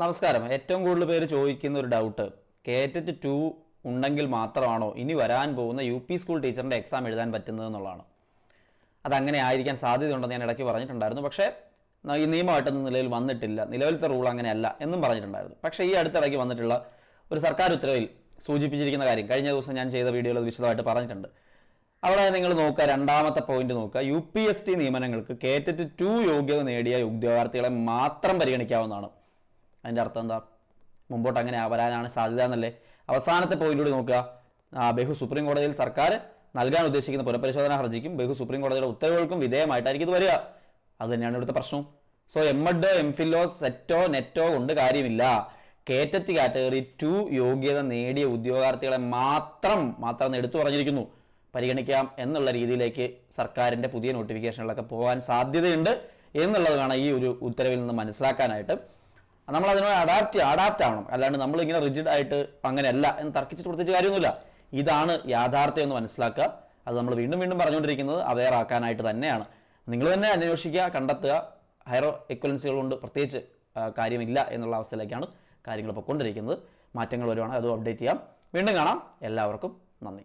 നമസ്കാരം. ഏറ്റവും കൂടുതൽ പേര് ചോദിക്കുന്ന ഒരു ഡൗട്ട് കേറ്ററ്റ് ടു ഉണ്ടെങ്കിൽ മാത്രമാണോ ഇനി വരാൻ പോകുന്ന യു പി സ്കൂൾ ടീച്ചറിന്റെ എക്സാം എഴുതാൻ പറ്റുന്നത് എന്നുള്ളതാണ്. അതങ്ങനെ ആയിരിക്കാൻ സാധ്യതയുണ്ടെന്ന് ഞാൻ ഇടയ്ക്ക് പറഞ്ഞിട്ടുണ്ടായിരുന്നു. പക്ഷേ ഈ നിയമമായിട്ടൊന്നും നിലയിൽ വന്നിട്ടില്ല. നിലവിലത്തെ റൂൾ അങ്ങനെയല്ല എന്നും പറഞ്ഞിട്ടുണ്ടായിരുന്നു. പക്ഷേ ഈ അടുത്തിടയ്ക്ക് വന്നിട്ടുള്ള ഒരു സർക്കാർ ഉത്തരവിൽ സൂചിപ്പിച്ചിരിക്കുന്ന കാര്യം കഴിഞ്ഞ ദിവസം ഞാൻ ചെയ്ത വീഡിയോയിൽ വിശദമായിട്ട് പറഞ്ഞിട്ടുണ്ട്. അവിടെ നിങ്ങൾ നോക്കുക രണ്ടാമത്തെ പോയിന്റ് നോക്കുക. യു പി എസ് ടി നിയമനങ്ങൾക്ക് കേറ്ററ്റ് ടു യോഗ്യത നേടിയ ഉദ്യോഗാർത്ഥികളെ മാത്രം പരിഗണിക്കാവുന്നതാണ്. അതിന്റെ അർത്ഥം എന്താ? മുമ്പോട്ട് അങ്ങനെ വരാനാണ് സാധ്യത എന്നല്ലേ? അവസാനത്തെ പോയിന്റിലൂടെ നോക്കുക. ബഹു സുപ്രീം കോടതിയിൽ സർക്കാർ നൽകാൻ ഉദ്ദേശിക്കുന്ന പുനഃപരിശോധനാ ഹർജിക്കും ബഹു സുപ്രീം കോടതിയുടെ ഉത്തരവുകൾക്കും വിധേയമായിട്ടായിരിക്കും ഇത് വരിക. അത് തന്നെയാണ് ഇവിടുത്തെ പ്രശ്നം. സോ എം എഡ് എം ഫില്ലോ സെറ്റോ നെറ്റോ കൊണ്ട് കാര്യമില്ല. കേറ്ററ്റ് കാറ്റഗറി ടു യോഗ്യത നേടിയ ഉദ്യോഗാർത്ഥികളെ മാത്രം മാത്രം എടുത്തു പറഞ്ഞിരിക്കുന്നു. പരിഗണിക്കാം എന്നുള്ള രീതിയിലേക്ക് സർക്കാരിന്റെ പുതിയ നോട്ടിഫിക്കേഷനുകളൊക്കെ പോകാൻ സാധ്യതയുണ്ട് എന്നുള്ളതാണ് ഈ ഒരു ഉത്തരവിൽ നിന്ന് മനസ്സിലാക്കാനായിട്ട് നമ്മൾ അതിനോട് അഡാപ്റ്റ് അഡാപ്റ്റ് ആവണം. അല്ലാണ്ട് നമ്മൾ ഇങ്ങനെ റിജിഡ് ആയിട്ട് അങ്ങനെയല്ല എന്ന് തർക്കിച്ചിട്ട് പ്രത്യേകിച്ച് കാര്യമൊന്നുമില്ല. ഇതാണ് യാഥാർത്ഥ്യം എന്ന് മനസ്സിലാക്കുക. അത് നമ്മൾ വീണ്ടും വീണ്ടും പറഞ്ഞുകൊണ്ടിരിക്കുന്നത് അവെയർ ആക്കാനായിട്ട് തന്നെയാണ്. നിങ്ങൾ തന്നെ അന്വേഷിക്കുക കണ്ടെത്തുക. ഹയറോ എക്വലൻസികൾ കൊണ്ട് പ്രത്യേകിച്ച് കാര്യമില്ല എന്നുള്ള അവസ്ഥയിലേക്കാണ് കാര്യങ്ങൾ പൊയ്ക്കൊണ്ടിരിക്കുന്നത്. മാറ്റങ്ങൾ വരുവാണ്. അതും അപ്ഡേറ്റ് ചെയ്യാം. വീണ്ടും കാണാം. എല്ലാവർക്കും